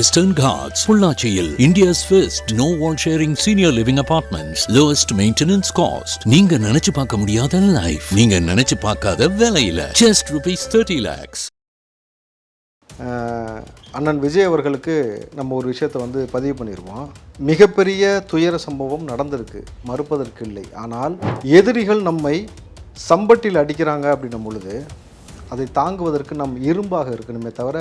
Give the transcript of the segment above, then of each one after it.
Western Ghats, பொள்ளாச்சியில் India's first no wall sharing senior living apartments, lowest maintenance cost. நீங்க நினைச்சு பார்க்க முடியாத லைஃப் நீங்க நினைச்சு பார்க்காத விலையில. Just rupees 30 lakhs. அண்ணன் விஜய் அவர்களுக்கு நம்ம ஒரு விஷயத்தை வந்து பதிவு பண்ணிடுவோம் மிகப்பெரிய துயர சம்பவம் நடந்திருக்கு. மறுப்பதற்கு இல்லை. ஆனால் எதிரிகள் நம்மை சம்பட்டில் அடிக்கிறாங்க அப்படின்னும் பொழுது அதை தாங்குவதற்கு நம் இரும்பாக இருக்கணுமே தவிர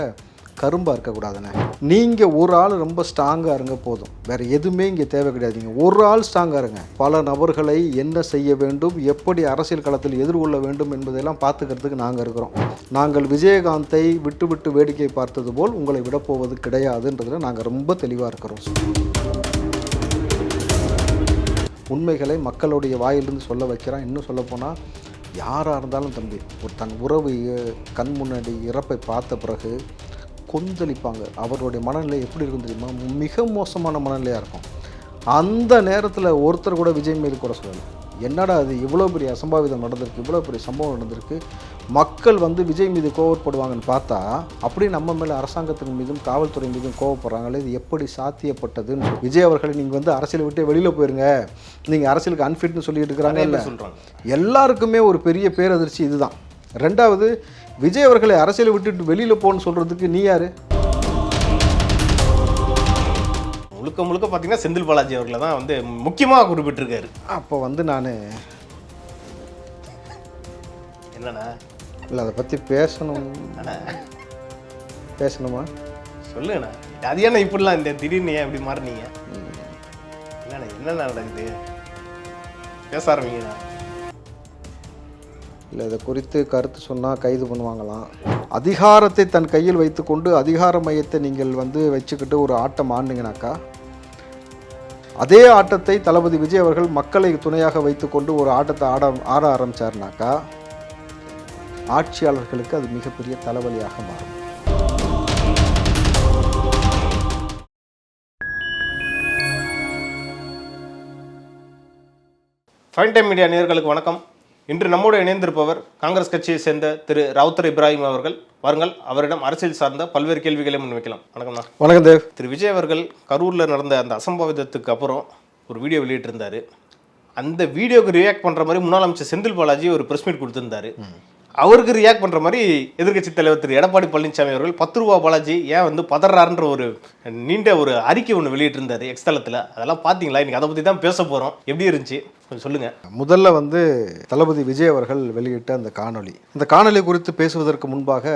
கரும்பாக இருக்கக்கூடாதுண்ணே நீங்கள் ஒரு ஆள் ரொம்ப ஸ்ட்ராங்காக இருங்க போதும். வேறு எதுவுமே இங்கே தேவை கிடையாதுங்க ஒரு ஆள் ஸ்ட்ராங்காக இருங்க. பல நபர்களை என்ன செய்ய வேண்டும் எப்படி அரசியல் களத்தில் எதிர்கொள்ள வேண்டும் என்பதையெல்லாம் பார்த்துக்கிறதுக்கு நாங்கள் இருக்கிறோம். நாங்கள் விஜயகாந்தை விட்டு விட்டு வேடிக்கை பார்த்தது போல் உங்களை விடப்போவது கிடையாதுன்றதில் நாங்கள் ரொம்ப தெளிவாக இருக்கிறோம். உண்மைகளை மக்களுடைய வாயிலிருந்து சொல்ல வைக்கிறான். இன்னும் சொல்லப்போனால் யாராக இருந்தாலும் தம்பி ஒரு தன் உறவு கண் முன்னாடி இறப்பை பார்த்த பிறகு கொந்தளிப்பாங்க. அவருடைய மனநிலை எப்படி இருக்கும் தெரியுமா? மிக மோசமான மனநிலையாக இருக்கும். அந்த நேரத்தில் ஒருத்தர் கூட விஜய் மீது கூட சொல்லலை. என்னடா அது இவ்வளோ பெரிய அசம்பாவிதம் நடந்திருக்கு. இவ்வளோ பெரிய சம்பவம் நடந்திருக்கு. மக்கள் வந்து விஜய் மீது கோவப்படுவாங்கன்னு பார்த்தா அப்படி நம்ம மேலே அரசாங்கத்தின் மீதும் காவல்துறை மீதும் கோவப்படுறாங்களே இது எப்படி சாத்தியப்பட்டதுன்னு. விஜய் அவர்களை நீங்கள் வந்து அரசியலை விட்டு வெளியில் போயிருங்க. நீங்கள் அரசியலுக்கு அன்ஃபிட்னு சொல்லிட்டு இருக்கிறாங்க இல்லை சொல்றாங்க. எல்லாருக்குமே ஒரு பெரிய பேரதிர்ச்சி இதுதான். ரெண்டாவது விஜய் அவர்களை அரசியலை விட்டுட்டு வெளியில் போன்னு சொல்கிறதுக்கு நீ யார்? முழுக்க முழுக்க பார்த்தீங்கன்னா செந்தில் பாலாஜி அவர்களை தான் வந்து முக்கியமாக குறிப்பிட்டிருக்காரு. அப்போ வந்து நான் என்னண்ணா? இல்லை அதை பற்றி பேசணும். அண்ணா பேசணுமா? சொல்லுங்கண்ணா. அது ஏன்னா இப்படிலாம் இந்த திடீர்னு ஏன் இப்படி மாறினீங்க? என்னண்ணா என்னண்ணா நடக்குது? பேச ஆரம்பிங்கண்ணா. இல்லை இதை குறித்து கருத்து சொன்னால் கைது பண்ணுவாங்களாம். அதிகாரத்தை தன் கையில் வைத்துக்கொண்டு அதிகார மையத்தை நீங்கள் வந்து வச்சுக்கிட்டு ஒரு ஆட்டம் ஆடினீங்கனாக்கா அதே ஆட்டத்தை தளபதி விஜய் அவர்கள் மக்களை துணையாக வைத்துக்கொண்டு ஒரு ஆட்டத்தை ஆட ஆட ஆரம்பிச்சாருனாக்கா ஆட்சியாளர்களுக்கு அது மிகப்பெரிய தலைவலியாக மாறும். ஃபைன் டைம் மீடியா நேர்களுக்கு வணக்கம். இன்று நம்மோடு இணைந்திருப்பவர் காங்கிரஸ் கட்சியை சேர்ந்த திரு ராவுத்தர் இப்ராஹிம் அவர்கள். வாருங்கள் அவரிடம் அரசியல் சார்ந்த பல்வேறு கேள்விகளை முன்வைக்கலாம். வணக்கம்ண்ணா. வணக்கம் தேவ். திரு விஜய் அவர்கள் கரூரில் நடந்த அந்த அசம்பாவிதத்துக்கு அப்புறம் ஒரு வீடியோ வெளியிட்டிருந்தாரு. அந்த வீடியோக்கு ரியாக்ட் பண்ணுற மாதிரி முன்னாள் அமைச்சர் செந்தில் பாலாஜி ஒரு ப்ரெஸ் மீட் கொடுத்திருந்தாரு. அவருக்கு ரியாக்ட் பண்ணுற மாதிரி எதிர்க்கட்சி தலைவர் திரு. எடப்பாடி பழனிசாமி அவர்கள் பத்து ரூபா பாலாஜி ஏன் வந்து பதறாருன்ற ஒரு நீண்ட ஒரு அறிக்கை ஒன்று வெளியிட்டிருந்தாரு எக்ஸ் தளத்தில். அதெல்லாம் பார்த்தீங்களா இன்னைக்கு அதை பற்றி தான் பேச போகிறோம் எப்படி இருந்துச்சு? கொஞ்சம் சொல்லுங்கள் முதல்ல வந்து தளபதி விஜய் அவர்கள் வெளியிட்ட அந்த காணொளி. அந்த காணொலி குறித்து பேசுவதற்கு முன்பாக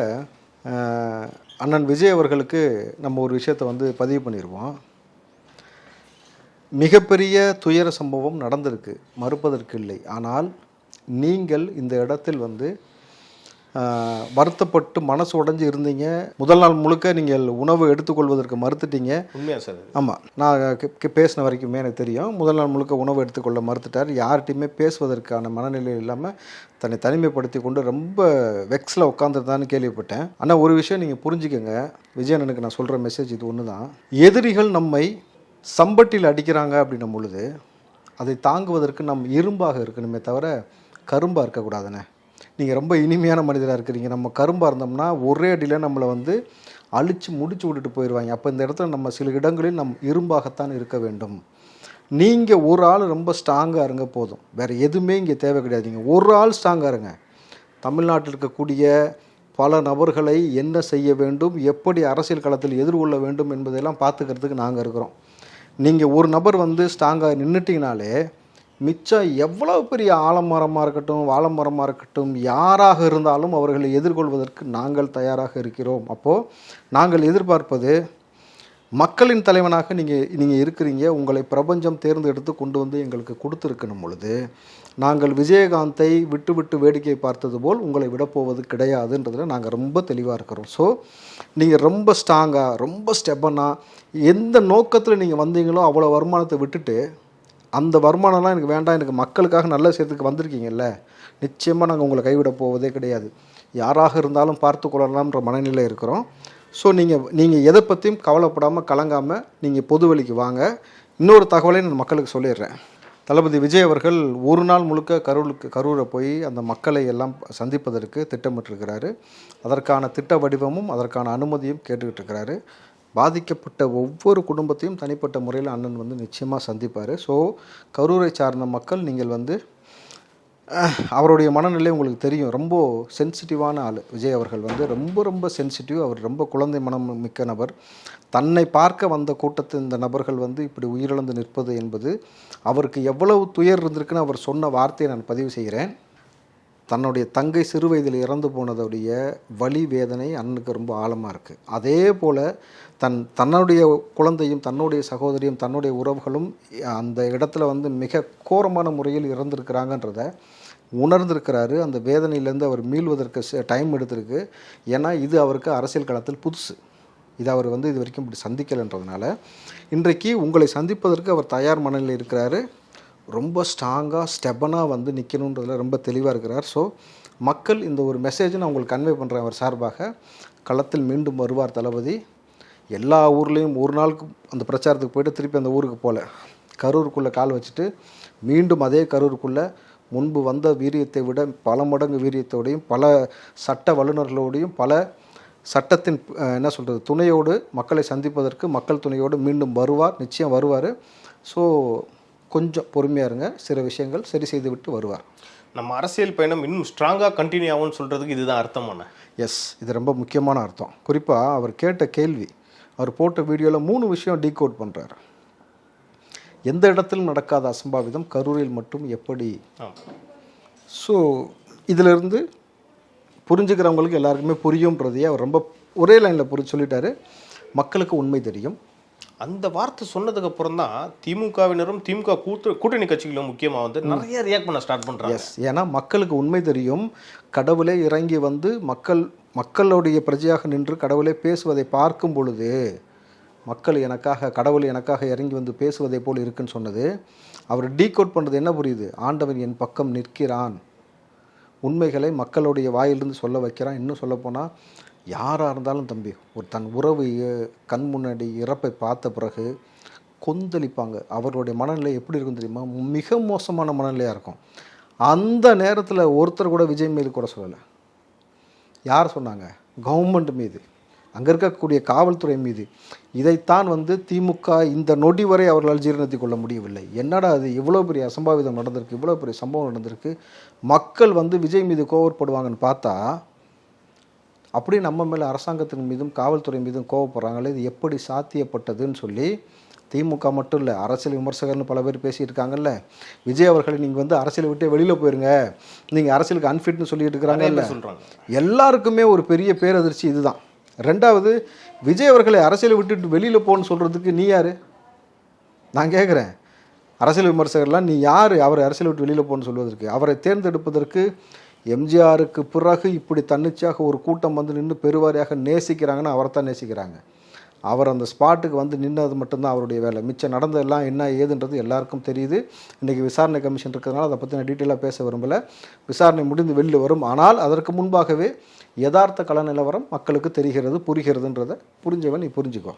அண்ணன் விஜய் அவர்களுக்கு நம்ம ஒரு விஷயத்தை வந்து பதிவு பண்ணிடுவோம் மிகப்பெரிய துயர சம்பவம் நடந்திருக்கு. மறுப்பதற்கு இல்லை. ஆனால் நீங்கள் இந்த இடத்தில் வந்து வருத்தப்பட்டு மனசு உடைஞ்சு இருந்தீங்க. முதல் நாள் முழுக்க நீங்கள் உணவு எடுத்துக்கொள்வதற்கு மறுத்துட்டீங்க. உண்மையா சார் ஆமாம் நான் பேசின வரைக்குமே எனக்கு தெரியும். முதல் நாள் முழுக்க உணவு எடுத்துக்கொள்ள மறுத்துட்டார். யார்கிட்டையுமே பேசுவதற்கான மனநிலை இல்லாமல் தன்னை தனிமைப்படுத்தி கொண்டு ரொம்ப வெக்ஸில் உட்காந்துருந்தான்னு கேள்விப்பட்டேன். ஆனால் ஒரு விஷயம் நீங்கள் புரிஞ்சுக்கங்க. விஜயனனுக்கு நான் சொல்கிற மெசேஜ் இது ஒன்று தான் எதிரிகள் நம்மை சம்பட்டில் அடிக்கிறாங்க அப்படின்னும் பொழுது அதை தாங்குவதற்கு நம் இரும்பாக இருக்கணுமே தவிர கரும்பாக இருக்கக்கூடாதுண்ணே. நீங்கள் ரொம்ப இனிமையான மனிதராக இருக்கிறீங்க. நம்ம கரும்பாக இருந்தோம்னா ஒரே அடியில் நம்மளை வந்து அழித்து முடிச்சு விட்டுட்டு போயிடுவாங்க அப்போ இந்த இடத்துல நம்ம சில இடங்களில் நம் இரும்பாகத்தான் இருக்க வேண்டும். நீங்கள் ஒரு ஆள் ரொம்ப ஸ்ட்ராங்காக இருங்க போதும். வேறு எதுவுமே இங்கே தேவை கிடையாதுங்க. ஒரு ஆள் ஸ்ட்ராங்காக இருங்க. தமிழ்நாட்டில் இருக்கக்கூடிய பல நபர்களை என்ன செய்ய வேண்டும் எப்படி அரசியல் களத்தில் எதிர்கொள்ள வேண்டும் என்பதையெல்லாம் பார்த்துக்கிறதுக்கு நாங்கள் இருக்கிறோம். நீங்கள் ஒரு நபர் வந்து ஸ்ட்ராங்காக நின்றுட்டிங்கனாலே மிச்சம் எவ்வளோ பெரிய ஆலமரமாக இருக்கட்டும் வாழைமரமாக இருக்கட்டும் யாராக இருந்தாலும் அவர்களை எதிர்கொள்வதற்கு நாங்கள் தயாராக இருக்கிறோம். அப்போது நாங்கள் எதிர்பார்ப்பது மக்களின் தலைவனாக நீங்கள் நீங்கள் இருக்கிறீங்க உங்களை பிரபஞ்சம் தேர்ந்தெடுத்து கொண்டு வந்து எங்களுக்கு கொடுத்துருக்கணும் பொழுது நாங்கள் விஜயகாந்தை விட்டு விட்டு வேடிக்கை பார்த்தது போல் உங்களை விடப்போவது கிடையாதுன்றதில் நாங்கள் ரொம்ப தெளிவாக இருக்கிறோம். ஸோ நீங்கள் ரொம்ப ஸ்ட்ராங்காக ரொம்ப ஸ்டெப்பனாக எந்த நோக்கத்தில் நீங்கள் வந்தீங்களோ அவ்வளோ வருமானத்தை விட்டுட்டு அந்த வருமானம்லாம் எனக்கு வேண்டாம் எனக்கு மக்களுக்காக நல்ல செய்யறதுக்கு வந்திருக்கீங்கல்ல? நிச்சயமாக நாங்கள் உங்களை கைவிட போவதே கிடையாது. யாராக இருந்தாலும் பார்த்து கொள்ளலாம்ன்ற மனநிலை இருக்கிறோம். ஸோ நீங்கள் நீங்கள் எதை பற்றியும் கவலைப்படாமல் கலங்காமல் நீங்கள் பொது வழிக்கு வாங்க. இன்னொரு தகவலை நான் மக்களுக்கு சொல்லிடுறேன். தளபதி விஜய் அவர்கள் ஒரு நாள் முழுக்க கரூருக்கு கரூரை போய் அந்த மக்களை எல்லாம் சந்திப்பதற்கு திட்டமிட்டிருக்கிறாரு. அதற்கான திட்ட வடிவமும் அதற்கான அனுமதியும் கேட்டுக்கிட்டு இருக்கிறாரு. பாதிக்கப்பட்ட ஒவ்வொரு குடும்பத்தையும் தனிப்பட்ட முறையில் அண்ணன் வந்து நிச்சயமாக சந்திப்பார். ஸோ கரூரை சார்ந்த மக்கள் நீங்கள் வந்து அவருடைய மனநிலை உங்களுக்கு தெரியும். ரொம்ப சென்சிட்டிவான ஆள். விஜய் அவர்கள் வந்து ரொம்ப ரொம்ப சென்சிட்டிவ் அவர் ரொம்ப குழந்தை மனம் மிக்க நபர். தன்னை பார்க்க வந்த கூட்டத்து இந்த நபர்கள் வந்து இப்படி உயிரிழந்து நிற்பது என்பது அவருக்கு எவ்வளவு துயர் இருந்திருக்குன்னு அவர் சொன்ன வார்த்தையை நான் பதிவு செய்கிறேன். தன்னுடைய தங்கை சிறு வயதில் இறந்து போனதுடைய வலி வேதனை அண்ணனுக்கு ரொம்ப ஆழமாக இருக்குது அதே போல் தன் தன்னுடைய குழந்தையும் தன்னுடைய சகோதரியும் தன்னுடைய உறவுகளும் அந்த இடத்துல வந்து மிக கோரமான முறையில் இறந்துருக்கிறாங்கன்றத உணர்ந்திருக்கிறாரு. அந்த வேதனையிலேருந்து அவர் மீள்வதற்கு டைம் எடுத்திருக்கு. ஏன்னா இது அவருக்கு அரசியல் களத்தில் புதுசு. இது அவர் வந்து இது வரைக்கும் இப்படி சந்திக்கலைன்றதுனால இன்றைக்கு உங்களை சந்திப்பதற்கு அவர் தயார் மனநிலையில் இருக்கிறாரு. ரொம்ப ஸ்ட்ராங்காக ஸ்டெபனாக வந்து நிற்கணுன்றதில் ரொம்ப தெளிவாக இருக்கிறார். ஸோ மக்கள் இந்த ஒரு மெசேஜை நான் உங்களுக்கு கன்வே பண்ணுறேன் அவர் சார்பாக. களத்தில் மீண்டும் வருவார் தளபதி. எல்லா ஊர்லேயும் ஒரு நாளுக்கு அந்த பிரச்சாரத்துக்கு போயிட்டு திருப்பி அந்த ஊருக்கு போகல கரூருக்குள்ளே கால் வச்சுட்டு மீண்டும் அதே கரூருக்குள்ளே முன்பு வந்த வீரியத்தை விட பல மடங்கு வீரியத்தோடையும் பல சட்ட வல்லுநர்களோடையும் பல சட்டத்தின் என்ன சொல்கிறது துணையோடு மக்களை சந்திப்பதற்கு மக்கள் துணையோடு மீண்டும் வருவார் நிச்சயம் வருவார். ஸோ கொஞ்சம் பொறுமையாக இருங்க. சில விஷயங்கள் சரி செய்து விட்டு வருவார். நம்ம அரசியல் பயணம் இன்னும் ஸ்ட்ராங்காக கண்டினியூ ஆகும்னு சொல்கிறதுக்கு இதுதான் அர்த்தமான. எஸ் இது ரொம்ப முக்கியமான அர்த்தம். குறிப்பாக அவர் கேட்ட கேள்வி அவர் போட்ட வீடியோவில் மூணு விஷயம் டீகோட் பண்ணுறாரு எந்த இடத்திலும் நடக்காத அசம்பாவிதம் கரூரில் மட்டும் எப்படி? ஸோ இதிலிருந்து புரிஞ்சுக்கிறவங்களுக்கு எல்லாருக்குமே புரியும்ன்றதையே அவர் ரொம்ப ஒரே லைனில் புரி சொல்லிட்டாரு. மக்களுக்கு உண்மை தெரியும். அந்த வார்த்தை சொன்னதுக்கு அப்புறம் தான் திமுகவினரும் திமுக கூட்டு கூட்டணி கட்சிகளும் முக்கியமாக வந்து நிறைய ரியாக்ட் பண்ண ஸ்டார்ட் பண்ணுறாங்க எஸ் ஏன்னா மக்களுக்கு உண்மை தெரியும். கடவுளே இறங்கி வந்து மக்கள் மக்களுடைய பிரஜையாக நின்று கடவுளே பேசுவதை பார்க்கும் பொழுது மக்கள் எனக்காக கடவுள் எனக்காக இறங்கி வந்து பேசுவதை போல் இருக்குன்னு சொன்னது. அவர் டீகோட் பண்ணுறது என்ன புரியுது? ஆண்டவன் என் பக்கம் நிற்கிறான். உண்மைகளை மக்களுடைய வாயிலிருந்து சொல்ல வைக்கிறான். இன்னும் சொல்லப்போனால் யாராக இருந்தாலும் தம்பி ஒரு தன் உறவு கண் முன்னாடி இறப்பை பார்த்த பிறகு கொந்தளிப்பாங்க. அவர்களுடைய மனநிலை எப்படி இருக்கும் தெரியுமா? மிக மோசமான மனநிலையாக இருக்கும். அந்த நேரத்தில் ஒருத்தர் கூட விஜய் மீது கூட சொல்லலை. யார் சொன்னாங்க? கவர்மெண்ட் மீது. அங்கே இருக்கக்கூடிய காவல்துறை மீது. இதைத்தான் வந்து திமுக இந்த நொடி வரை அவர்களால் ஜீரணத்திக் கொள்ள முடியவில்லை. என்னடா அது? இவ்வளோ பெரிய அசம்பாவிதம் நடந்திருக்கு இவ்வளோ பெரிய சம்பவம் நடந்திருக்கு. மக்கள் வந்து விஜய் மீது கோவப்படுவாங்கன்னு பார்த்தா அப்படியே நம்ம மேலே அரசாங்கத்தின் மீதும் காவல்துறை மீதும் கோவப்படுறாங்களே இது எப்படி சாத்தியப்பட்டதுன்னு சொல்லி திமுக மட்டும் இல்லை அரசியல் விமர்சகர்னு பல பேர் பேசியிருக்காங்கல்ல. விஜய் அவர்களை நீங்கள் வந்து அரசியலை விட்டு வெளியில் போயிருங்க. நீங்கள் அரசியலுக்கு அன்ஃபிட்னு சொல்லிட்டு இருக்கிறாங்கல்ல. எல்லாருக்குமே ஒரு பெரிய பேரதிர்ச்சி இதுதான். ரெண்டாவது விஜய் அவர்களை அரசியலை விட்டுட்டு வெளியில் போன்னு சொல்கிறதுக்கு நீ யார்? நான் கேட்குறேன் அரசியல் விமர்சகர்லாம் நீ யார்? அவரை அரசியல் விட்டு வெளியில் போன்னு சொல்வதற்கு அவரை தேர்ந்தெடுப்பதற்கு எம்ஜிஆருக்கு பிறகு இப்படி தன்னிச்சையாக ஒரு கூட்டம் வந்து நின்று பெருவாரியாக நேசிக்கிறாங்கன்னா அவரை தான் நேசிக்கிறாங்க. அவர் அந்த ஸ்பாட்டுக்கு வந்து நின்னது மட்டும்தான் அவருடைய வேலை. மிச்சம் நடந்ததெல்லாம் என்ன ஏதுன்றது எல்லாருக்கும் தெரியுது. இன்றைக்கி விசாரணை கமிஷன் இருக்கிறதுனால அதை பற்றி நான் டீட்டெயிலாக பேச விரும்பலை. விசாரணை முடிந்து வெளியில் வரும். ஆனால் அதற்கு முன்பாகவே யதார்த்த கள நிலவரம் மக்களுக்கு தெரிகிறது புரிகிறதுன்றதை புரிஞ்சவன் நீ புரிஞ்சுக்கோ.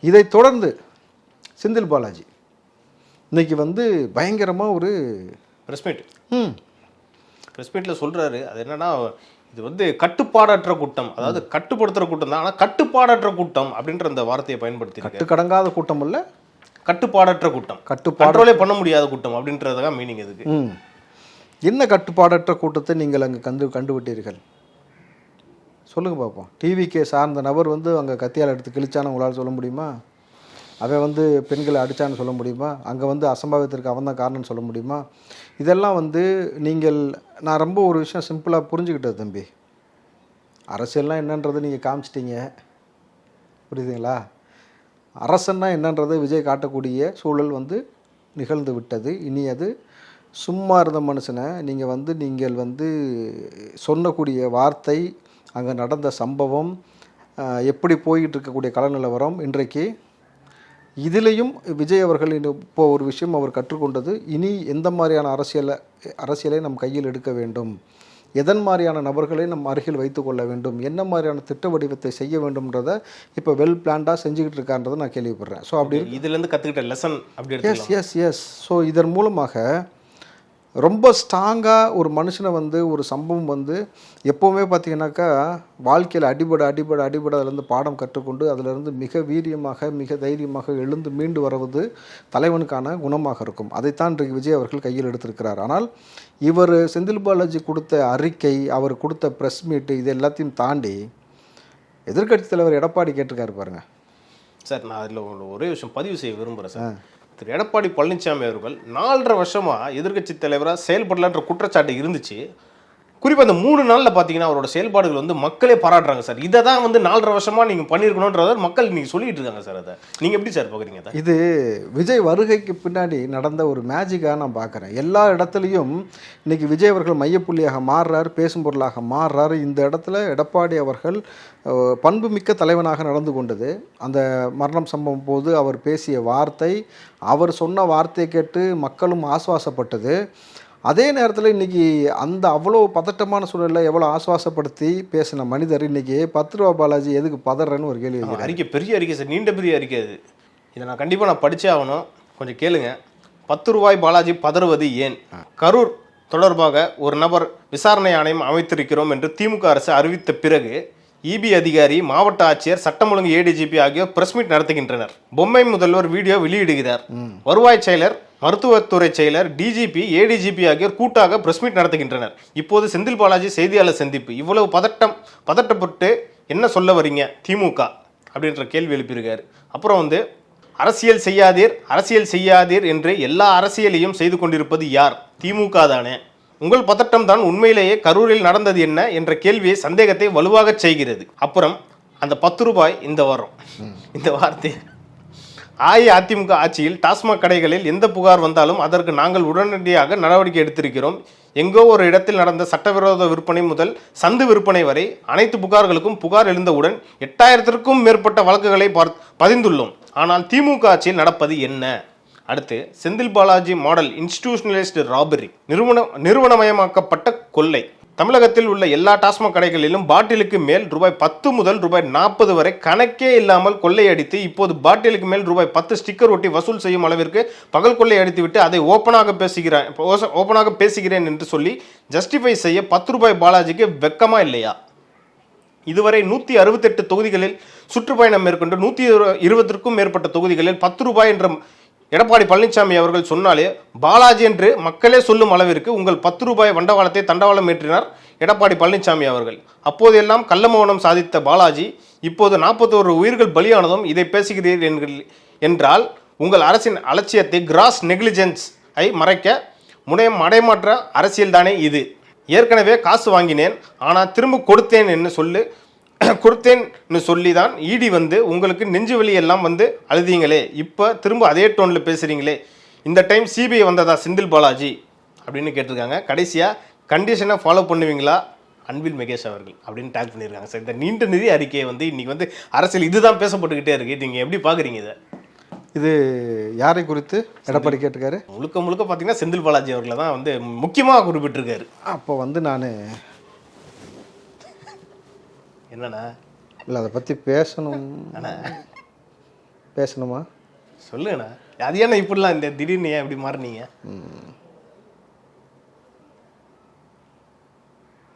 இதைத் தொடர்ந்து செந்தில் பாலாஜி இன்னைக்கு வந்து பயங்கரமாக ஒரு மீட் ம். ப்ரெஸ் மீட்டில் சொல்கிறாரு அது என்னன்னா இது வந்து கட்டுப்பாடற்ற கூட்டம். அதாவது கட்டுப்படுத்துகிற கூட்டம் தான். ஆனால் கட்டுப்பாடற்ற கூட்டம் அப்படின்ற அந்த வார்த்தையை பயன்படுத்தி கட்டுக்கடங்காத கூட்டம் இல்லை? கட்டுப்பாடற்ற கூட்டம். கட்டுப்பாடு கண்ட்ரோலே பண்ண முடியாத கூட்டம் அப்படின்றதுதான் மீனிங் இதுக்கு. என்ன கட்டுப்பாடற்ற கூட்டத்தை நீங்கள் அங்கே கண்டு கண்டுவிட்டீர்கள்? சொல்லுங்கள் பார்ப்போம் டிவிக்கே சார்ந்த நபர் வந்து அங்கே கத்தியால் எடுத்து கிழிச்சான்னு உங்களால் சொல்ல முடியுமா? அவன் வந்து பெண்களை அடித்தான்னு சொல்ல முடியுமா? அங்கே வந்து அசம்பாவிதத்திற்கு அவன் தான் காரணம்னு சொல்ல முடியுமா? இதெல்லாம் வந்து நீங்கள் நான் ரொம்ப ஒரு விஷயம் சிம்பிளாக புரிஞ்சுக்கிட்டது தம்பி. அரசியல்லாம் என்னன்றது நீங்கள் காமிச்சிட்டிங்க. புரியுதுங்களா? அரசன்னா என்னன்றதை விஜய் காட்டக்கூடிய சூழல் வந்து நிகழ்ந்து விட்டது. இனி அது சும்மா இருந்த மனுஷனை நீங்கள் வந்து நீங்கள் வந்து சொன்னக்கூடிய வார்த்தை அங்கே நடந்த சம்பவம் எப்படி போய்கிட்டு இருக்கக்கூடிய கள நிலவரம் இன்றைக்கு இதிலையும் விஜய் அவர்கள் இன்னும் இப்போ ஒரு விஷயம் அவர் கற்றுக்கொண்டது இனி எந்த மாதிரியான அரசியலை அரசியலை நம் கையில் எடுக்க வேண்டும்? எதன் மாதிரியான நபர்களை நம் அருகில் வைத்துக்கொள்ள வேண்டும்? என்ன மாதிரியான திட்ட வடிவத்தை செய்ய வேண்டும்ன்றதை இப்போ வெல் பிளான்டாக செஞ்சுக்கிட்டு இருக்கான்றதை நான் கேள்விப்படுறேன். ஸோ அப்படி இதுலேருந்து கற்றுக்கிட்ட லெசன் அப்படி எஸ் எஸ் எஸ் ஸோ இதன் மூலமாக ரொம்ப ஸ்ட்ராங்காக ஒரு மனுஷனை வந்து ஒரு சம்பவம் வந்து எப்போவுமே பார்த்தீங்கன்னாக்கா வாழ்க்கையில் அடிபட அடிபட அடிபட அதுலேருந்து பாடம் கற்றுக்கொண்டு அதிலிருந்து மிக வீரியமாக மிக தைரியமாக எழுந்து மீண்டு வருவது தலைவனுக்கான குணமாக இருக்கும். அதைத்தான் இன்றைக்கு விஜய் அவர்கள் கையில் எடுத்திருக்கிறார். ஆனால் இவர் செந்தில் பாலாஜி கொடுத்த அறிக்கை அவர் கொடுத்த ப்ரெஸ் மீட்டு இது எல்லாத்தையும் தாண்டி எதிர்க்கட்சி தலைவர் எடப்பாடி கேட்டிருக்காரு பாருங்க. சார் நான் அதில் ஒரே விஷயம் பதிவு செய்ய விரும்புகிறேன் சார். திரு. எடப்பாடி பழனிசாமி அவர்கள் நாலரை வருஷமாக எதிர்க்கட்சி தலைவராக செயல்படலான்ற குற்றச்சாட்டு இருந்துச்சு. குறிப்பாக இந்த மூணு நாளில் பார்த்தீங்கன்னா அவரோட செயல்பாடுகள் வந்து மக்களே பாராட்டுறாங்க சார். இதை தான் வந்து நாலரை வருஷமாக நீங்கள் பண்ணியிருக்கணுன்றத மக்கள் நீங்கள் சொல்லிட்டு இருக்காங்க சார் அதை. நீங்கள் எப்படி சார் பார்க்குறீங்க அதை? இது விஜய் வருகைக்கு பின்னாடி நடந்த ஒரு மேஜிக்காக நான் பார்க்குறேன் எல்லா இடத்துலையும் இன்னைக்கு விஜய் அவர்கள் மையப்புள்ளியாக மாறுறாரு பேசும் பொருளாக மாறுறாரு. இந்த இடத்துல எடப்பாடி அவர்கள் பண்புமிக்க தலைவனாக நடந்து கொண்டது. அந்த மரணம் சம்பவம் போது அவர் பேசிய வார்த்தை அவர் சொன்ன வார்த்தையை கேட்டு மக்களும் ஆசுவாசப்பட்டது. அதே நேரத்தில் இன்னைக்கு அந்த அவ்வளோ பதட்டமான சூழலில் எவ்வளோ ஆசுவாசப்படுத்தி பேசின மனிதர் இன்னைக்கு பத்து ரூபா பாலாஜி எதுக்கு பதறன்னு ஒரு கேள்வி அறிக்கை பெரிய அறிக்கை சார் நீண்ட பெரிய அறிக்கை அது. இதை நான் கண்டிப்பாக நான் படிச்சே ஆகணும். கொஞ்சம் கேளுங்க. பத்து ரூபாய் பாலாஜி பதறுவது ஏன்? கரூர் தொடர்பாக ஒரு நபர் விசாரணை ஆணையம் அமைத்திருக்கிறோம் என்று திமுக அரசு அறிவித்த பிறகு இபி அதிகாரி மாவட்ட ஆட்சியர் சட்டம் ஒழுங்கு ஏடிஜிபி ஆகியோர் பிரஸ் மீட் நடத்துகின்றனர். பொம்மை முதல்வர் வீடியோ வெளியிடுகிறார். வருவாய் செயலர் மருத்துவத்துறை செயலர் டிஜிபி ஏடிஜிபி ஆகியோர் கூட்டாக பிரஸ் மீட் நடத்துகின்றனர். இப்போது செந்தில் பாலாஜி செய்தியாளர் சந்திப்பு. இவ்வளவு பதட்டம் பதட்டப்பட்டு என்ன சொல்ல வரீங்க திமுக? அப்படின்ற கேள்வி எழுப்பியிருக்கார். அப்புறம் வந்து அரசியல் செய்யாதீர் அரசியல் செய்யாதீர் என்று எல்லா அரசியலையும் செய்து கொண்டிருப்பது யார்? திமுக தானே. உங்கள் பதட்டம் தான் உண்மையிலேயே கரூரில் நடந்தது என்ன என்ற கேள்வியை சந்தேகத்தை வலுவாக செய்கிறது. அப்புறம் அந்த பத்து ரூபாய் இந்த வாரம். இந்த வார்த்தை. அஇஅதிமுக ஆட்சியில் டாஸ்மாக் கடைகளில் எந்த புகார் வந்தாலும் அதற்கு நாங்கள் உடனடியாக நடவடிக்கை எடுத்திருக்கிறோம். எங்கோ ஒரு இடத்தில் நடந்த சட்டவிரோத விற்பனை முதல் சந்து விற்பனை வரை அனைத்து புகார்களுக்கும் புகார் எழுந்தவுடன் எட்டாயிரத்திற்கும் மேற்பட்ட வழக்குகளை பார் பதிந்துள்ளோம். ஆனால் திமுக ஆட்சியில் நடப்பது என்ன? அடுத்து Senthil Balaji model institutionalised robbery நிறுவன நிறுவனமயமாக்கப்பட்ட கொள்ளை. தமிழகத்தில் உள்ள எல்லா டாஸ்மாக் கடைகளிலும் பாட்டிலுக்கு மேல் ரூபாய் பத்து முதல் ரூபாய் நாற்பது வரை கணக்கே இல்லாமல் கொள்ளையடித்து இப்போது பாட்டிலுக்கு மேல் ரூபாய் பத்து ஸ்டிக்கர் ஒட்டி வசூல் செய்யும் அளவிற்கு பகல் கொள்ளை அடித்துவிட்டு அதை ஓப்பனாக பேசுகிறேன் ஓப்பனாக பேசுகிறேன் என்று சொல்லி ஜஸ்டிஃபை செய்ய பத்து ரூபாய் பாலாஜிக்கு வெக்கமா இல்லையா? இதுவரை நூற்றி அறுபத்தெட்டு தொகுதிகளில் சுற்றுப்பயணம் மேற்கொண்டு நூற்றி இருபத்திற்கும் மேற்பட்ட தொகுதிகளில் பத்து ரூபாய் என்ற எடப்பாடி பழனிசாமி அவர்கள் சொன்னாலே பாலாஜி என்று மக்களே சொல்லும் அளவிற்கு உங்கள் பத்து ரூபாய் வண்டவாளத்தை தண்டவாளம் ஏற்றினார் எடப்பாடி பழனிசாமி அவர்கள். அப்போதெல்லாம் கள்ளமௌனம் சாதித்த பாலாஜி இப்போது நாற்பத்தோரு உயிர்கள் பலியானதும் இதை பேசுகிறீர் என்றால் உங்கள் அரசின் அலட்சியத்தை கிராஸ் நெக்லிஜென்ஸ் ஐ மறைக்க முனையம் மடைமாற்ற அரசியல்தானே இது. ஏற்கனவே காசு வாங்கினேன் ஆனால் திரும்ப கொடுத்தேன் என்று சொல்லு கொடுத்தேன்னு சொல்லி தான் இடி வந்து உங்களுக்கு நெஞ்சு வலி எல்லாம் வந்து அழுதீங்களே. இப்போ திரும்ப அதே டோனில் பேசுகிறீங்களே இந்த டைம் சிபிஐ வந்ததா செந்தில் பாலாஜி? அப்படின்னு கேட்டிருக்காங்க. கடைசியாக கண்டிஷனை ஃபாலோ பண்ணுவீங்களா? அன்பில் மகேஷ் அவர்கள் அப்படின்னு டேக் பண்ணியிருக்காங்க. சார் இந்த நீண்ட நிதி அறிக்கையை வந்து இன்னைக்கு வந்து அரசியல் இதுதான் பேசப்பட்டுக்கிட்டே இருக்கு. நீங்கள் எப்படி பார்க்குறீங்க இதை? இது யாரை குறித்து? எடப்பாடி கேட்டிருக்காரு. முழுக்க முழுக்க பார்த்தீங்கன்னா செந்தில் பாலாஜி அவர்களை தான் வந்து முக்கியமாக குறிப்பிட்டிருக்காரு. அப்போ வந்து நான் என்னண்ணா? இல்லை அதை பற்றி பேசணும். பேசணுமா? சொல்லுங்கண்ணா. அது ஏன்னா இப்படிலாம் இந்த திடீர்னு ஏன் இப்படி மாறினீங்க?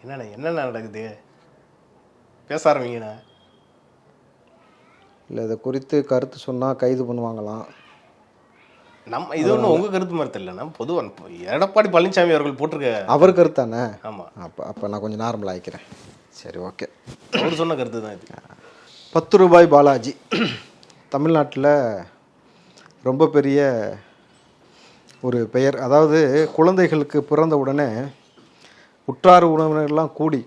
என்னண்ணா என்னண்ணா நடக்குது? பேச ஆரம்பிங்கண்ணா. இல்லை இதை குறித்து கருத்து சொன்னால் கைது பண்ணுவாங்களாம். நம்ம இது ஒன்றும் உங்கள் கருத்து மாதிரி தெரியலண்ணா பொதுவாக எடப்பாடி பழனிசாமி அவர்கள் போட்டிருக்க அவர் கருத்தானே? ஆமாம் அப்போ அப்போ நான் கொஞ்சம் நார்மல் ஆகிக்கிறேன் சரி ஓகே அவர் சொன்ன கருத்து தான் இது. பத்து ரூபாய் பாலாஜி. தமிழ்நாட்டில் ரொம்ப பெரிய ஒரு பெயர். அதாவது குழந்தைகளுக்கு பிறந்த உடனே உற்றார் உறவினர்கள்லாம் கூடி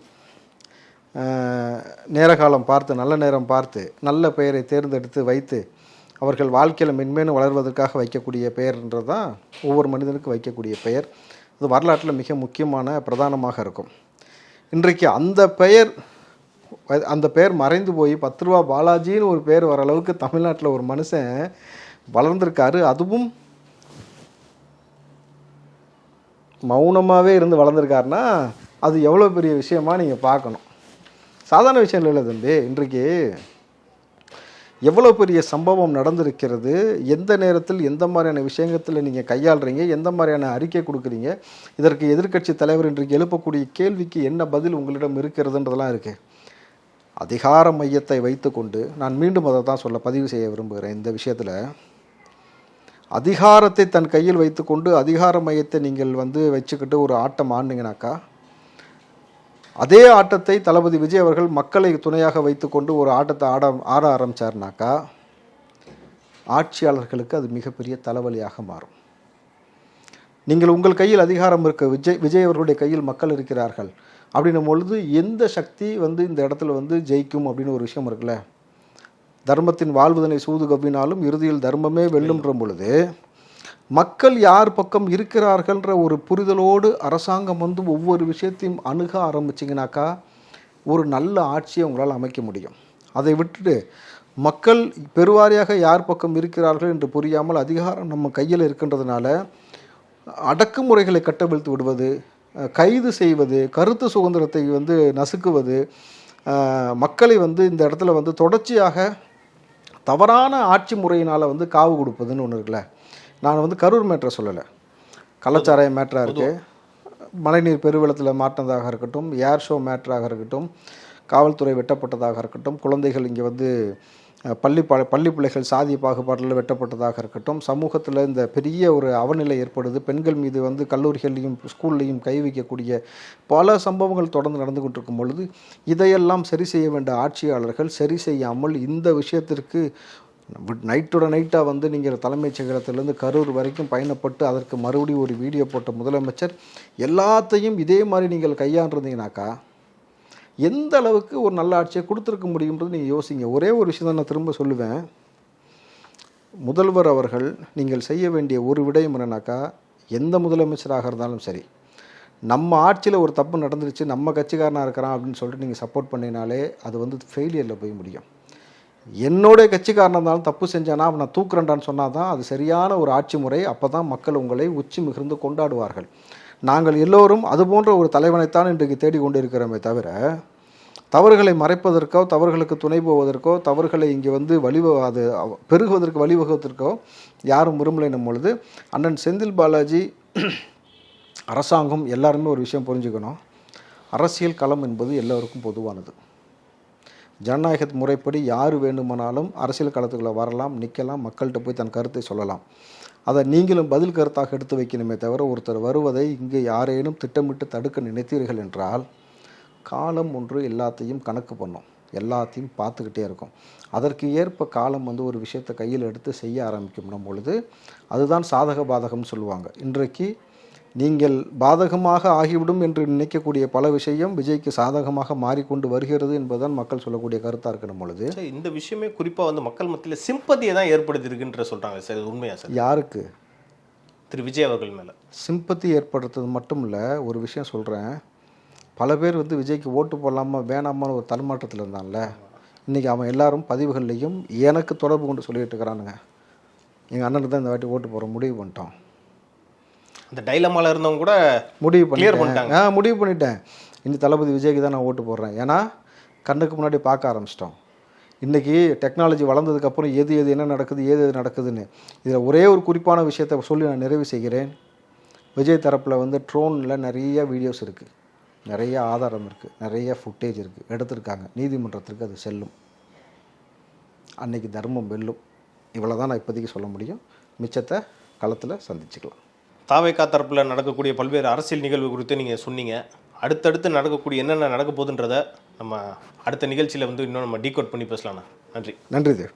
நேரகாலம் பார்த்து நல்ல நேரம் பார்த்து நல்ல பெயரை தேர்ந்தெடுத்து வைத்து அவர்கள் வாழ்க்கையில் மென்மேலும் வளர்வதற்காக வைக்கக்கூடிய பெயர்ன்றது தான் ஒவ்வொரு மனிதனுக்கும் வைக்கக்கூடிய பெயர். அது வரலாற்றில் மிக முக்கியமான பிரதானமாக இருக்கும். இன்றைக்கு அந்த பெயர் அந்த பேர் மறைந்து போய் பத்து ரூபா பாலாஜின்னு ஒரு பேர் வர அளவுக்கு தமிழ்நாட்டில் ஒரு மனுஷன் வளர்ந்துருக்காரு. அதுவும் மௌனமாகவே இருந்து வளர்ந்துருக்காருன்னா அது எவ்வளோ பெரிய விஷயமா நீங்கள் பார்க்கணும். சாதாரண விஷயம் இல்லை தம்பி இன்றைக்கு எவ்வளோ பெரிய சம்பவம் நடந்திருக்கிறது? எந்த நேரத்தில் எந்த மாதிரியான விஷயத்தில் நீங்கள் கையாளுறீங்க? எந்த மாதிரியான அறிக்கை கொடுக்குறீங்க? இதற்கு எதிர்க்கட்சி தலைவர் இன்றைக்கு எழுப்பக்கூடிய கேள்விக்கு என்ன பதில் உங்களிடம் இருக்கிறதுன்றதெல்லாம் இருக்குது அதிகார மையத்தை வைத்துக்கொண்டு நான் மீண்டும் அதை தான் சொல்ல பதிவு செய்ய விரும்புகிறேன் இந்த விஷயத்தில். அதிகாரத்தை தன் கையில் வைத்துக்கொண்டு அதிகார மையத்தை நீங்கள் வந்து வச்சுக்கிட்டு ஒரு ஆட்டம் ஆடினீங்கனாக்கா அதே ஆட்டத்தை தளபதி விஜய் அவர்கள் மக்களை துணையாக வைத்துக்கொண்டு ஒரு ஆட்டத்தை ஆட ஆட ஆரம்பித்தார்னாக்கா ஆட்சியாளர்களுக்கு அது மிகப்பெரிய தலைவலியாக மாறும். நீங்கள் உங்கள் கையில் அதிகாரம் இருக்க விஜய் விஜய் அவர்களுடைய கையில் மக்கள் இருக்கிறார்கள் அப்படின்னும் பொழுது எந்த சக்தி வந்து இந்த இடத்துல வந்து ஜெயிக்கும் அப்படின்னு ஒரு விஷயம் இருக்குல்ல? தர்மத்தின் வாழ்வதனை சூது கவ்வினாலும் இறுதியில் தர்மமே வெல்லும்ன்ற பொழுது மக்கள் யார் பக்கம் இருக்கிறார்கள்ன்ற ஒரு புரிதலோடு அரசாங்கம் வந்து ஒவ்வொரு விஷயத்தையும் அணுக ஆரம்பிச்சிங்கனாக்கா ஒரு நல்ல ஆட்சியை உங்களால் அமைக்க முடியும். அதை விட்டுட்டு மக்கள் பெருவாரியாக யார் பக்கம் இருக்கிறார்கள் என்று புரியாமல் அதிகாரம் நம்ம கையில் இருக்கின்றதுனால அடக்குமுறைகளை கட்டவிழ்த்து விடுவது கைது செய்வது கருத்து சுதந்திரத்தை வந்து நசுக்குவது மக்களை வந்து இந்த இடத்துல வந்து தொடர்ச்சியாக தவறான ஆட்சி முறையினால் வந்து காவு கொடுப்பதுன்னு ஒன்று இருக்குல்ல. நான் வந்து கரூர் மேட்ரை சொல்லலை. கள்ளச்சாராய மேட்ராக இருக்குது மழைநீர் பெருவெள்ளத்தில் மாட்டினதாக இருக்கட்டும் ஏர் ஷோ மேட்ராக இருக்கட்டும் காவல்துறை வெட்டப்பட்டதாக இருக்கட்டும் குழந்தைகள் இங்கே வந்து பள்ளி ப பள்ளி பிள்ளைகள் சாதிய பாகுபாட்டில் வெட்டப்பட்டதாக இருக்கட்டும் சமூகத்தில் இந்த பெரிய ஒரு அவநிலை ஏற்படுது. பெண்கள் மீது வந்து கல்லூரிகள்லையும் ஸ்கூல்லையும் கை வைக்கக்கூடிய பல சம்பவங்கள் தொடர்ந்து நடந்து கொண்டிருக்கும் பொழுது இதையெல்லாம் சரி செய்ய வேண்டிய ஆட்சியாளர்கள் சரி செய்யாமல் இந்த விஷயத்திற்கு நைட்டோட நைட்டாக வந்து நீங்கள் தலைமைச் செயலகத்திலேருந்து கரூர் வரைக்கும் பயணப்பட்டு அதற்கு மறுபடியும் ஒரு வீடியோ போட்ட முதலமைச்சர் எல்லாத்தையும் இதே மாதிரி நீங்கள் கையாண்டிருந்தீங்கனாக்கா எந்த அளவுக்கு ஒரு நல்ல ஆட்சியை கொடுத்துருக்க முடியுன்றது நீங்கள் யோசிங்க. ஒரே ஒரு விஷயம் தான் நான் திரும்ப சொல்லுவேன். முதல்வர் அவர்கள் நீங்கள் செய்ய வேண்டிய ஒரு விடயம் என்னன்னாக்கா எந்த முதலமைச்சராக இருந்தாலும் சரி நம்ம ஆட்சியில் ஒரு தப்பு நடந்துருச்சு நம்ம கட்சிக்காரனாக இருக்கிறான் அப்படின்னு சொல்லிட்டு நீங்கள் சப்போர்ட் பண்ணினாலே அது வந்து ஃபெயிலியரில் போய் முடியும். என்னுடைய கட்சிக்காரன் இருந்தாலும் தப்பு செஞ்சானா அவனை தூக்குறேன்டான்னு சொன்னால் தான் அது சரியான ஒரு ஆட்சி முறை. அப்போ தான் மக்கள் உங்களை உச்சி மிகுந்து கொண்டாடுவார்கள். நாங்கள் எல்லோரும் அது போன்ற ஒரு தலைவனைத்தான் இன்றைக்கு தேடிக்கொண்டு இருக்கிறோமே தவிர தவறுகளை மறைப்பதற்கோ தவறுகளுக்கு துணை போவதற்கோ தவறுகளை இங்கே வந்து வழிவ அது பெருகுவதற்கு வழிவகுவதற்கோ யாரும் விரும்பலைன்னும் பொழுது அண்ணன் செந்தில் பாலாஜி அரசாங்கம் எல்லாருமே ஒரு விஷயம் புரிஞ்சுக்கணும். அரசியல் களம் என்பது எல்லோருக்கும் பொதுவானது. ஜனநாயக முறைப்படி யார் வேண்டுமானாலும் அரசியல் களத்துக்குள்ளே வரலாம் நிற்கலாம் மக்கள்கிட்ட போய் தன் கருத்தை சொல்லலாம். அதை நீங்களும் பதில் கருத்தாக எடுத்து வைக்கணுமே தவிர ஒருத்தர் வருவதை இங்கு யாரேனும் திட்டமிட்டு தடுக்க நினைத்தீர்கள் என்றால் காலம் ஒன்று எல்லாத்தையும் கணக்கு பண்ணும். எல்லாத்தையும் பார்த்துக்கிட்டே இருக்கும். அதற்கு ஏற்ப காலம் வந்து ஒரு விஷயத்தை கையில் எடுத்து செய்ய ஆரம்பிக்கும் பொழுது அதுதான் சாதக பாதகம்னு சொல்லுவாங்க. இன்றைக்கு நீங்கள் பாதகமாக ஆகிவிடும் என்று நினைக்கக்கூடிய பல விஷயம் விஜய்க்கு சாதகமாக மாறிக்கொண்டு வருகிறது என்பதுதான் மக்கள் சொல்லக்கூடிய கருத்தாக இருக்கணும் பொழுது. இந்த விஷயமே குறிப்பாக வந்து மக்கள் மத்தியில் சிம்பதியை தான் ஏற்படுத்தியிருக்குன்ற சொல்கிறாங்க சார் உண்மையா சார்? யாருக்கு? திரு விஜய் அவர்கள் மேலே. சிம்பத்தி ஏற்படுத்துறது மட்டும் இல்லை ஒரு விஷயம் சொல்கிறேன் பல பேர் வந்து விஜய்க்கு ஓட்டு போடலாமா வேணாமான்னு ஒரு தடுமாற்றத்தில் இருந்தான்ல. இன்றைக்கி அவன் எல்லாரும் பதிவுகள்லையும் எனக்கு தொடர்பு கொண்டு சொல்லிட்டு இருக்கிறானுங்க. எங்கள் அண்ணனுக்கு தான் இந்த வாட்டி ஓட்டு போகிற முடிவு பண்ணிட்டோம். அந்த டைலமால இருந்தவங்க கூட முடிவு பண்ணிட்டேன். ஆ முடிவு பண்ணிட்டேன். இனி தளபதி விஜய்க்கு தான் நான் ஓட்டு போடுறேன். ஏன்னா கண்ணுக்கு முன்னாடி பார்க்க ஆரம்பிச்சிட்டோம். இன்றைக்கி டெக்னாலஜி வளர்ந்ததுக்கப்புறம் எது எது என்ன நடக்குது ஏது எது நடக்குதுன்னு இதில் ஒரே ஒரு குறிப்பான விஷயத்தை சொல்லி நான் நிறைவு செய்கிறேன். விஜய் தரப்பில் வந்து ட்ரோனில் நிறைய வீடியோஸ் இருக்குது நிறைய ஆதாரம் இருக்குது நிறைய ஃபுட்டேஜ் இருக்குது எடுத்திருக்காங்க. நீதிமன்றத்திற்கு அது செல்லும். அன்னைக்கு தர்மம் வெல்லும். இவ்வளோ தான் நான் இப்போதைக்கு சொல்ல முடியும். மிச்சத்தை களத்தில் சந்திச்சுக்கலாம். தாவைக்கா தரப்பில் நடக்கக்கூடிய பல்வேறு அரசியல் நிகழ்வு குறித்து நீங்கள் சொன்னீங்க. அடுத்தடுத்து நடக்கக்கூடிய என்னென்ன நடக்க போகுதுன்றதை நம்ம அடுத்த நிகழ்ச்சியில் வந்து இன்னும் நம்ம டீகோட் பண்ணி பேசலாம்ண்ணா. நன்றி. நன்றி தேவ்.